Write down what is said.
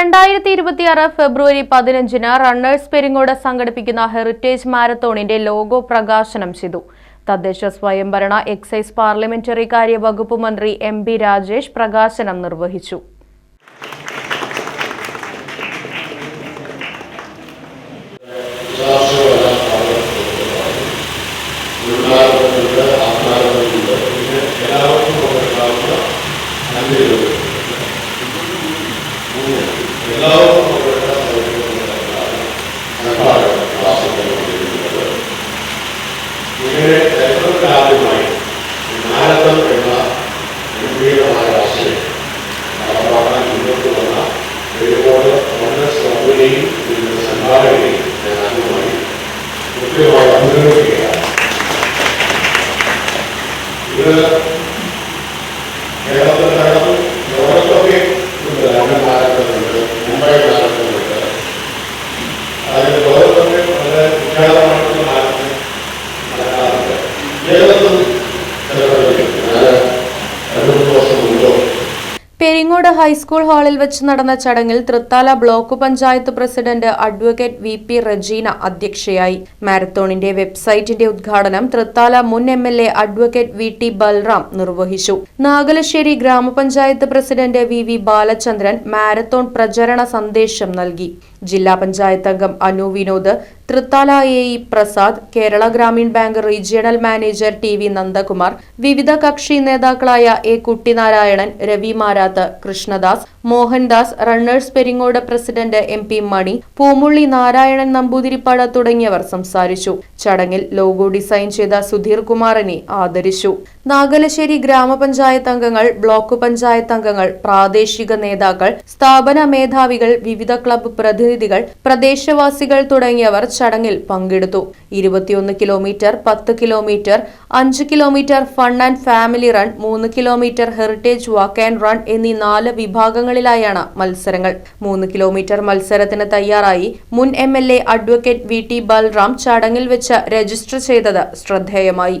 രണ്ടായിരത്തി ഇരുപത്തിയാറ് ഫെബ്രുവരി പതിനഞ്ചിന് റണ്ണേഴ്സ് പെരിങ്ങോട് സംഘടിപ്പിക്കുന്ന ഹെറിറ്റേജ് മാരത്തോണിന്റെ ലോഗോ പ്രകാശനം ചെയ്തു. തദ്ദേശ സ്വയംഭരണ എക്സൈസ് പാർലമെന്ററി കാര്യ വകുപ്പ് മന്ത്രി എം ബി രാജേഷ് പ്രകാശനം നിർവഹിച്ചു. എല്ലാവർക്കും ഇങ്ങനെ ഏറ്റവും ആദ്യമായി മാരത്തൺ എന്ന ഗംഭീരമായ ആശയം നടപ്പാക്കാൻ മുന്നോട്ട് വന്ന ഒരുപാട് വളരെ സൗകര്യയും ഇതിന്റെ സംഘാടകരെയും ഞാൻ ആദ്യമായി കൃത്യമായി അഭിനന്ദിക്കുകയാണ് ഇത് പെരിങ്ങോട് ഹൈസ്കൂൾ ഹാളിൽ വെച്ച് നടന്ന ചടങ്ങിൽ Thrithala block panchayat president advocate V P Rajeena അധ്യക്ഷയായി. മാരത്തോണിന്റെ വെബ്സൈറ്റിന്റെ ഉദ്ഘാടനം തൃത്താല മുൻ M L A advocate V T Balram നിർവഹിച്ചു. Nagalassery grama panchayat president V V Balachandran marathon പ്രചരണ സന്ദേശം നൽകി. ജില്ലാ പഞ്ചായത്ത് അംഗം Anu Vinod Thrithala A E Prasad Kerala Grameen bank regional manager T V Nandakumar വിവിധ കക്ഷി നേതാക്കളായ A Kuttinarayanan Ravi Marath Krishnadas Mohandas runners Peringode president M P Mani Poomulli Narayanan Namboothiripad തുടങ്ങിയവർ സംസാരിച്ചു. ചടങ്ങിൽ ലോഗോ ഡിസൈൻ ചെയ്ത സുധീർ കുമാറിനെ ആദരിച്ചു. നാഗലശ്ശേരി ഗ്രാമപഞ്ചായത്ത് അംഗങ്ങൾ ബ്ലോക്ക് പഞ്ചായത്ത് അംഗങ്ങൾ പ്രാദേശിക നേതാക്കൾ സ്ഥാപന മേധാവികൾ വിവിധ ക്ലബ്ബ് പ്രതിനിധികൾ പ്രദേശവാസികൾ തുടങ്ങിയവർ ചടങ്ങിൽ പങ്കെടുത്തു. ഇരുപത്തിയൊന്ന് കിലോമീറ്റർ പത്ത് കിലോമീറ്റർ അഞ്ച് kilometre fun and family run മൂന്ന് kilometre heritage walk and run എന്നീ നാല് വിഭാഗങ്ങളിലായാണ് മത്സരങ്ങൾ. മൂന്ന് കിലോമീറ്റർ മത്സരത്തിന് തയ്യാറായി മുൻ M L A advocate V T Balram ചടങ്ങിൽ വെച്ച് രജിസ്റ്റർ ചെയ്തത് ശ്രദ്ധേയമായി.